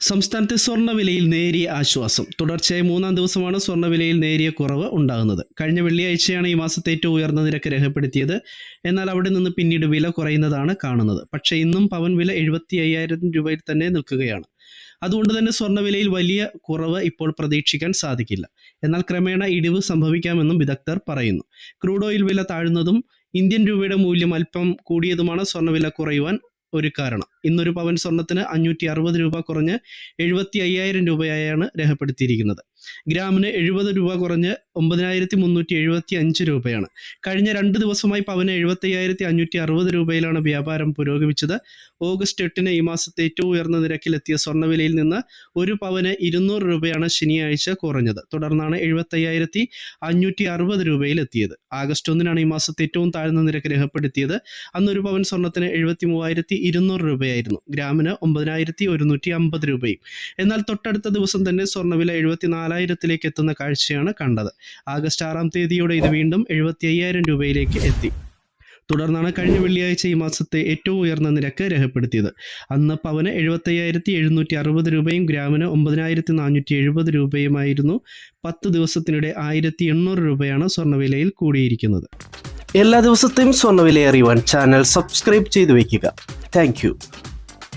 സംസ്ഥാനത്തെ സ്വർണവിലയിൽ നേരിയ ആശ്വാസം. തുടർച്ചയായി മൂന്നാം ദിവസമാണ് സ്വർണവിലയിൽ നേരിയ കുറവ് ഉണ്ടാകുന്നത്. കഴിഞ്ഞ വെള്ളിയാഴ്ചയാണ് ഈ മാസത്തെ ഏറ്റവും ഉയർന്ന നിരക്ക് രേഖപ്പെടുത്തിയത്. എന്നാൽ അവിടെ നിന്ന് പിന്നീട് വില കുറയുന്നതാണ് കാണുന്നത്. പക്ഷേ ഇന്നും പവൻ വില എഴുപത്തി അയ്യായിരം രൂപയിൽ തന്നെ നിൽക്കുകയാണ്. അതുകൊണ്ട് തന്നെ സ്വർണവിലയിൽ വലിയ കുറവ് ഇപ്പോൾ പ്രതീക്ഷിക്കാൻ സാധിക്കില്ല. എന്നാൽ ക്രമേണ ഇടിവ് സംഭവിക്കാമെന്നും വിദഗ്ധർ പറയുന്നു. ക്രൂഡ് ഓയിൽ വില താഴുന്നതും ഇന്ത്യൻ രൂപയുടെ മൂല്യം അല്പം കൂടിയതുമാണ് സ്വർണവില കുറയുവാൻ ഒരു കാരണം. ഇന്നൊരു പവൻ സ്വർണത്തിന് അഞ്ഞൂറ്റി അറുപത് രൂപ കുറഞ്ഞ് എഴുപത്തി അയ്യായിരം രൂപയായാണ് രേഖപ്പെടുത്തിയിരിക്കുന്നത്. ഗ്രാമിന് എഴുപത് രൂപ കുറഞ്ഞ് ഒമ്പതിനായിരത്തി മുന്നൂറ്റി എഴുപത്തി അഞ്ച് രൂപയാണ്. കഴിഞ്ഞ രണ്ട് ദിവസമായി പവന് എഴുപത്തി അയ്യായിരത്തി അഞ്ഞൂറ്റി അറുപത് രൂപയിലാണ് വ്യാപാരം പുരോഗമിച്ചത്. ഓഗസ്റ്റ് എട്ടിന് ഈ മാസത്തെ ഏറ്റവും ഉയർന്ന നിരക്കിലെത്തിയ സ്വർണവിലയിൽ നിന്ന് ഒരു പവന് ഇരുന്നൂറ് രൂപയാണ് ശനിയാഴ്ച കുറഞ്ഞത്. തുടർന്നാണ് എഴുപത്തി അയ്യായിരത്തി അഞ്ഞൂറ്റി അറുപത് രൂപയിൽ എത്തിയത് ആഗസ്റ്റ് ഒന്നിനാണ് ഈ മാസത്തെ ഏറ്റവും താഴ്ന്ന നിരക്ക് രേഖപ്പെടുത്തിയത്. അന്ന് ഒരു പവൻ സ്വർണത്തിന് എഴുപത്തി മൂവായിരത്തി ഇരുന്നൂറ് രൂപയായിരുന്നു. ഗ്രാമിന് ഒമ്പതിനായിരത്തി ഒരുന്നൂറ്റി അമ്പത് രൂപയും. എന്നാൽ തൊട്ടടുത്ത ദിവസം തന്നെ സ്വർണവില എഴുപത്തി നാലായിരത്തിലേക്ക് എത്തുന്ന കാഴ്ചയാണ് കണ്ടത്. ആഗസ്റ്റ് ആറാം തീയതിയോടെ ഇത് വീണ്ടും എഴുപത്തി അയ്യായിരം രൂപയിലേക്ക് എത്തി. തുടർന്നാണ് കഴിഞ്ഞ വെള്ളിയാഴ്ച ഈ മാസത്തെ ഏറ്റവും ഉയർന്ന നിരക്ക് രേഖപ്പെടുത്തിയത്. അന്ന് പവന് എഴുപത്തയ്യായിരത്തി എഴുന്നൂറ്റി അറുപത് രൂപയും ഗ്രാമിന് ഒമ്പതിനായിരത്തി നാനൂറ്റി എഴുപത് രൂപയുമായിരുന്നു. പത്ത് ദിവസത്തിനിടെ ആയിരത്തി എണ്ണൂറ് രൂപയാണ് സ്വർണവിലയിൽ കൂടിയിരിക്കുന്നത്. എല്ലാ ദിവസത്തെയും സ്വർണവില അറിയുവാൻ ചാനൽ സബ്സ്ക്രൈബ് ചെയ്തു വയ്ക്കുക. താങ്ക്